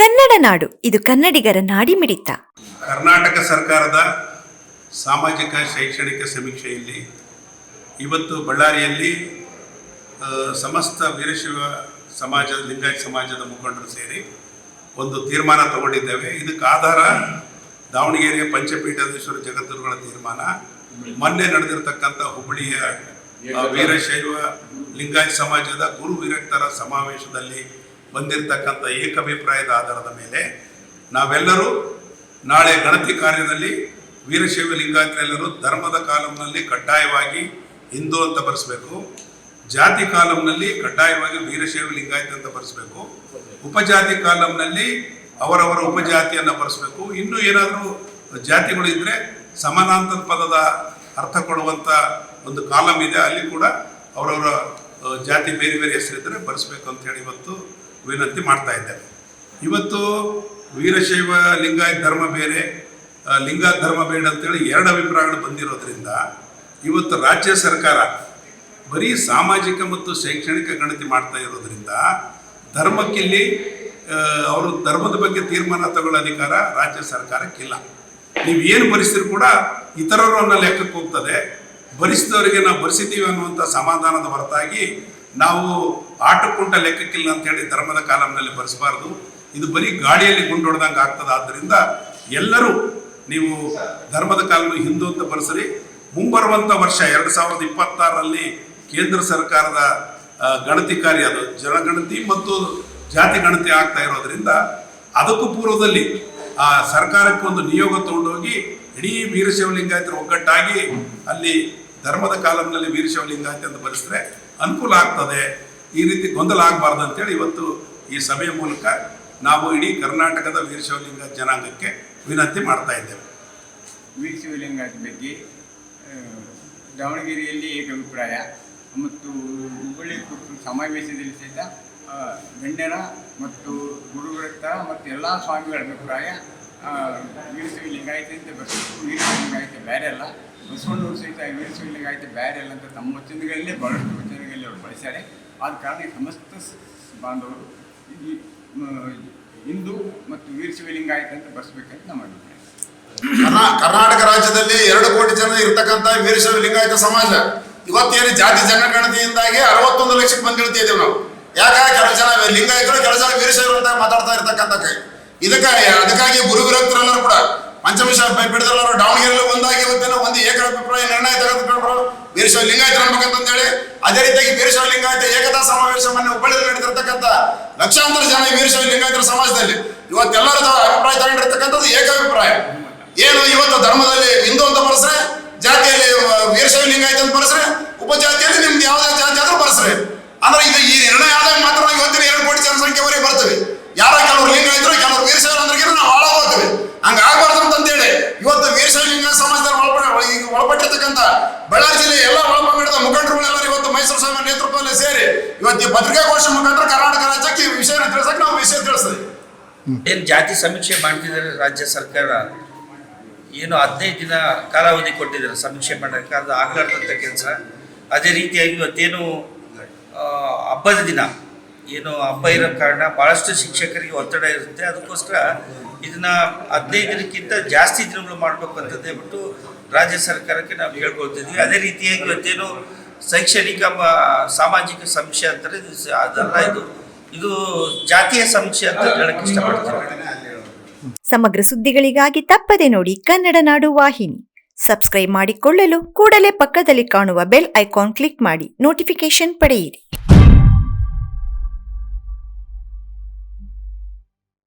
ಕನ್ನಡ ನಾಡು, ಇದು ಕನ್ನಡಿಗರ ನಾಡಿಮಿಡಿತ. ಕರ್ನಾಟಕ ಸರ್ಕಾರದ ಸಾಮಾಜಿಕ ಶೈಕ್ಷಣಿಕ ಸಮೀಕ್ಷೆಯಲ್ಲಿ ಇವತ್ತು ಬಳ್ಳಾರಿಯಲ್ಲಿ ಸಮಸ್ತ ವೀರಶೈವ ಸಮಾಜ, ಲಿಂಗಾಯತ ಸಮಾಜದ ಮುಖಂಡರು ಸೇರಿ ಒಂದು ತೀರ್ಮಾನ ತಗೊಂಡಿದ್ದೇವೆ. ಇದಕ್ಕೆ ಆಧಾರ ದಾವಣಗೆರೆಯ ಪಂಚಪೀಠಾಧೀಶ್ವರ ಜಗದ್ಗುರುಗಳ ತೀರ್ಮಾನ. ಮೊನ್ನೆ ನಡೆದಿರ್ತಕ್ಕಂಥ ಹುಬ್ಬಳ್ಳಿಯ ವೀರಶೈವ, ಲಿಂಗಾಯತ ಸಮಾಜದ ಗುರು ವಿರಕ್ತರ ಸಮಾವೇಶದಲ್ಲಿ ಬಂದಿರತಕ್ಕಂಥ ಏಕಾಭಿಪ್ರಾಯದ ಆಧಾರದ ಮೇಲೆ ನಾವೆಲ್ಲರೂ ನಾಳೆ ಗಣತಿ ಕಾರ್ಯದಲ್ಲಿ ವೀರಶೈವ ಲಿಂಗಾಯತರೆಲ್ಲರೂ ಧರ್ಮದ ಕಾಲಂನಲ್ಲಿ ಕಡ್ಡಾಯವಾಗಿ ಹಿಂದೂ ಅಂತ ಬರೆಸಬೇಕು, ಜಾತಿ ಕಾಲಂನಲ್ಲಿ ಕಡ್ಡಾಯವಾಗಿ ವೀರಶೈವ ಲಿಂಗಾಯತ ಅಂತ ಬರೆಸಬೇಕು, ಉಪಜಾತಿ ಕಾಲಂನಲ್ಲಿ ಅವರವರ ಉಪಜಾತಿಯನ್ನು ಬರೆಸಬೇಕು. ಇನ್ನೂ ಏನಾದರೂ ಜಾತಿಗಳು ಇದ್ದರೆ ಸಮಾನಾಂತರ ಪದದ ಅರ್ಥ ಕೊಡುವಂಥ ಒಂದು ಕಾಲಂ ಇದೆ. ಅಲ್ಲಿ ಕೂಡ ಅವರವರ ಜಾತಿ ಬೇರೆ ಬೇರೆ ಹೆಸರಿದ್ದರೆ ಬರೆಸ್ಬೇಕು ಅಂತ ಹೇಳಿ ಇವತ್ತು ವಿನಂತಿ ಮಾಡ್ತಾ ಇದ್ದೆ. ಇವತ್ತು ವೀರಶೈವ ಲಿಂಗಾಯತ ಧರ್ಮ ಬೇರೆ ಲಿಂಗ ಧರ್ಮ ಬೇಡ ಅಂತೇಳಿ ಎರಡು ಅಭಿಪ್ರಾಯಗಳು ಬಂದಿರೋದ್ರಿಂದ ಇವತ್ತು ರಾಜ್ಯ ಸರ್ಕಾರ ಬರೀ ಸಾಮಾಜಿಕ ಮತ್ತು ಶೈಕ್ಷಣಿಕ ಗಣತಿ ಮಾಡ್ತಾ ಇರೋದ್ರಿಂದ ಧರ್ಮಕ್ಕಿಲ್ಲಿ ಅವರು ಧರ್ಮದ ಬಗ್ಗೆ ತೀರ್ಮಾನ ತಗೊಳ್ಳೋ ಅಧಿಕಾರ ರಾಜ್ಯ ಸರ್ಕಾರಕ್ಕಿಲ್ಲ ನೀವು ಏನು ಭರಿಸಿದ್ರು ಕೂಡ ಇತರರು ಅನ್ನೋ ಲೆಕ್ಕಕ್ಕೆ ಹೋಗ್ತದೆ. ಭರಿಸಿದವರಿಗೆ ನಾವು ಭರಿಸಿದ್ದೀವಿ ಅನ್ನುವಂಥ ಸಮಾಧಾನದ ಹೊರತಾಗಿ ನಾವು ಆಟಕ್ಕುಂಟ ಲೆಕ್ಕಕ್ಕಿಲ್ಲ ಅಂತ ಹೇಳಿ ಧರ್ಮದ ಕಾಲಂನಲ್ಲಿ ಬರೆಸಬಾರ್ದು. ಇದು ಬರೀ ಗಾಡಿಯಲ್ಲಿ ಗುಂಡೊಡ್ದಂಗೆ ಆಗ್ತದೆ. ಆದ್ದರಿಂದ ಎಲ್ಲರೂ ನೀವು ಧರ್ಮದ ಕಾಲನ್ನು ಹಿಂದೂ ಅಂತ ಬರೆಸ್ರಿ. ಮುಂಬರುವಂಥ ವರ್ಷ ಎರಡು ಸಾವಿರದ ಇಪ್ಪತ್ತಾರರಲ್ಲಿ ಕೇಂದ್ರ ಸರ್ಕಾರದ ಗಣತಿ ಕಾರ್ಯ ಅದು ಜನಗಣತಿ ಮತ್ತು ಜಾತಿ ಗಣತಿ ಆಗ್ತಾ ಇರೋದ್ರಿಂದ ಅದಕ್ಕೂ ಪೂರ್ವದಲ್ಲಿ, ಆ ಸರ್ಕಾರಕ್ಕೆ ಒಂದು ನಿಯೋಗ ತಗೊಂಡೋಗಿ ಇಡೀ ವೀರಶೈವ ಲಿಂಗಾಯತರ ಒಗ್ಗಟ್ಟಾಗಿ ಅಲ್ಲಿ ಧರ್ಮದ ಕಾಲಂನಲ್ಲಿ ವೀರಶೈವಲಿಂಗಾಯತ ಅಂತ ಬರೆಸಿದ್ರೆ ಅನುಕೂಲ ಆಗ್ತದೆ, ಈ ರೀತಿ ಗೊಂದಲ ಆಗಬಾರ್ದು ಅಂತೇಳಿ ಇವತ್ತು ಈ ಸಭೆಯ ಮೂಲಕ ನಾವು ಇಡೀ ಕರ್ನಾಟಕದ ವೀರಶಿವಲಿಂಗ ಜನಾಂಗಕ್ಕೆ ವಿನಂತಿ ಮಾಡ್ತಾ ಇದ್ದೇವೆ. ವೀರಶಿವಲಿಂಗದ ಬಗ್ಗೆ ದಾವಣಗೆರೆಯಲ್ಲಿ ಏಕಾಭಿಪ್ರಾಯ ಮತ್ತು ಹುಬ್ಬಳ್ಳಿ ಕುರಿತು ಸಮಾವೇಶದಲ್ಲಿ ಸಹಿತ ಗಣ್ಯರ ಮತ್ತು ಗುರುಗಳ ಮತ್ತು ಎಲ್ಲ ಸ್ವಾಮಿಗಳ ಅಭಿಪ್ರಾಯ ವೀರಶೈವ ಅಂತ ಬಸವ ವೀರಶೈವ ಬೇರೆ ಅಲ್ಲ. ಬಸವಣ್ಣವರು ಸಹಿತ ವೀರಶೈವ ಲಿಂಗಾಯತ ಬೇರೆ ಅಲ್ಲ ಅಂತ ತಮ್ಮ ವಚನಗಳಲ್ಲೇ ಬಹಳಷ್ಟು ವಚನಗಳಲ್ಲಿ ಅವರು ಬಳಸ್ಯಾರೆ ಆದ ಕಾರಣ ಸಮಸ್ತ ಬಾಂಧವರು ಈ ಹಿಂದೂ ಮತ್ತು ವೀರಶೈವ ಲಿಂಗಾಯತ ಅಂತ ಬರ್ಸ್ಬೇಕಂತ ಅಭಿಪ್ರಾಯ ಕರ್ನಾ- ಕರ್ನಾಟಕ ರಾಜ್ಯದಲ್ಲಿ ಎರಡು ಕೋಟಿ ಜನ ಇರ್ತಕ್ಕಂಥ ವೀರಶೈವ ಲಿಂಗಾಯತ ಸಮಾಜ. ಇವತ್ತೇನು ಜಾತಿ ಜನಗಣತಿಯಿಂದಾಗಿ ಅರವತ್ತೊಂದು ಲಕ್ಷಕ್ಕೆ ಬಂದಿಳ್ತಾ ಇದ್ದೇವೆ ನಾವು. ಯಾಕೆ ಕೆಲವು ಜನ ಲಿಂಗಾಯತರು, ಕೆಲವು ಜನ ವೀರಶೈವರು ಅಂತ ಮಾತಾಡ್ತಾ ಇರ್ತಕ್ಕಂಥ ಇದಕ್ಕೆ ಅದಕ್ಕಾಗಿ ಗುರು ಕೂಡ ಬಿಡದಲ್ಲ ಅವರು ದಾವಣಗೆರೆಯಲ್ಲಿ ಒಂದಾಗಿ ಇವತ್ತೇನೋ ಒಂದು ಏಕಾಭಿಪ್ರಾಯ ನಿರ್ಣಯ ತೆಗೆದುಕೊಂಡ್ರು. ವೀರಶೈವ ಲಿಂಗಾಯತ ಅಂತ ಹೇಳಿ ಅದೇ ರೀತಿಯಾಗಿ ವೀರಶೈವ ಲಿಂಗಾಯತ ಏಕತಾ ಸಮಾವೇಶ ಮೊನ್ನೆ ಹುಬ್ಬಳ್ಳಿಯಲ್ಲಿ ನಡೆದಿರ್ತಕ್ಕಂಥ ಲಕ್ಷಾಂತರ ಜನ ವೀರಶೈವ ಲಿಂಗಾಯತರ ಸಮಾಜದಲ್ಲಿ ಇವತ್ತೆಲ್ಲರ ಅಭಿಪ್ರಾಯ ತಗೊಂಡಿರ್ತಕ್ಕಂಥದ್ದು ಏಕಾಭಿಪ್ರಾಯ. ಏನು ಇವತ್ತು ಧರ್ಮದಲ್ಲಿ ಹಿಂದೂ ಅಂತ ಬರೆಸ್ರೆ, ಜಾತಿಯಲ್ಲಿ ವೀರಶೈವ ಲಿಂಗಾಯತ ಅಂತ ಬರೆಸ್ರೆ, ಉಪಜಾತಿಯಲ್ಲಿ ನಿಮ್ದು ಯಾವುದೇ ಜಾತಿ ಆದ್ರೂ ಬರೆಸ್ರೆ. ಅಂದ್ರೆ ಇದು ಈ ನಿರ್ಣಯ ಆದಾಗ ಮಾತ್ರ ಇವತ್ತಿನ ಎರಡು ಕೋಟಿ ಜನಸಂಖ್ಯೆವರೆಗೆ ಬರ್ತವೆ ಯಾರ ಕೆಲವರು ಲಿಂಗಾಯತರು ಕೆಲವರು ವೀರಶೈವ ಅಂದ್ರೆ ನಾವು ಹಾಳಾಗೋಗ್ತೇವೆ ಹಂಗ ಆಗ್ಬಾರ್ದು ಅಂತಂದೇಳಿ ಇವತ್ತು ವೀರಶೈವ ಲಿಂಗ ಸಮಾಜದಲ್ಲಿ ಒಳಪಡ ಈಗ ಒಳಪಟ್ಟಿರ್ತಕ್ಕಂಥ ಬಳ್ಳಾರಿ ಜಿಲ್ಲೆ ಎಲ್ಲ ಒಳಪಂಗಡದ ಮುಖಂಡರುಗಳೆಲ್ಲರೂ ಇವತ್ತು ಮೈಸೂರು ಸಮಯ ನೇತೃತ್ವದಲ್ಲಿ ಸೇರಿ ಇವತ್ತು ಪತ್ರಿಕಾಗೋಷ್ಠಿ ಮುಖಾಂತರ ಕರ್ನಾಟಕ ರಾಜ್ಯಕ್ಕೆ ಈ ವಿಷಯ ತಿಳಿಸಕ್ಕೆ ನಾವು ವಿಷಯ ತಿಳಿಸ್ತೀವಿ. ಏನು ಜಾತಿ ಸಮೀಕ್ಷೆ ಮಾಡ್ತಿದ್ದಾರೆ ರಾಜ್ಯ ಸರ್ಕಾರ? ಏನು ಹದಿನೈದು ದಿನ ಕಾಲಾವಧಿ ಕೊಟ್ಟಿದ್ದಾರೆ ಸಮೀಕ್ಷೆ ಮಾಡೋಕ್ಕೆ, ಅದು ಆಗಲಾರ್ದಂಥ ಕೆಲಸ. ಅದೇ ರೀತಿಯಾಗಿ ಇವತ್ತೇನು ಹಬ್ಬದ ದಿನ. ಏನು ಹಬ್ಬ ಇರೋ ಕಾರಣ ಭಾಳಷ್ಟು ಶಿಕ್ಷಕರಿಗೆ ಒತ್ತಡ ಇರುತ್ತೆ. ಅದಕ್ಕೋಸ್ಕರ ಇದನ್ನ ಹದಿನೈದು ದಿನಕ್ಕಿಂತ ಜಾಸ್ತಿ ದಿನಗಳು ಮಾಡಬೇಕು ಹೇಳ್ಬಿಟ್ಟು ರಾಜ್ಯ ಸರ್ಕಾರಕ್ಕೆ ನಾವು ಹೇಳ್ಕೊಳ್ತಿದ್ವಿ. ಅದೇ ರೀತಿಯಾಗಿ ಇವತ್ತೇನು ಶೈಕ್ಷಣಿಕ ಸಾಮಾಜಿಕ ಸಮಸ್ಯೆ ಅಂತಾರೆ ಅದಲ್ಲ, ಇದು ಇದು ಜಾತಿಯ ಸಮಸ್ಯೆ ಅಂತ ಹೇಳಕ್ಕೆ ಇಷ್ಟಪಡ್ತೀನಿ. ಸಮಗ್ರ ಸುದ್ದಿಗಳಿಗಾಗಿ ತಪ್ಪದೆ ನೋಡಿ ಕನ್ನಡ ನಾಡು ವಾಹಿನಿ. ಸಬ್ಸ್ಕ್ರೈಬ್ ಮಾಡಿಕೊಳ್ಳಲು ಕೂಡಲೇ ಪಕ್ಕದಲ್ಲಿ ಕಾಣುವ ಬೆಲ್ ಐಕಾನ್ ಕ್ಲಿಕ್ ಮಾಡಿ, ನೋಟಿಫಿಕೇಶನ್ ಪಡೆಯಿರಿ.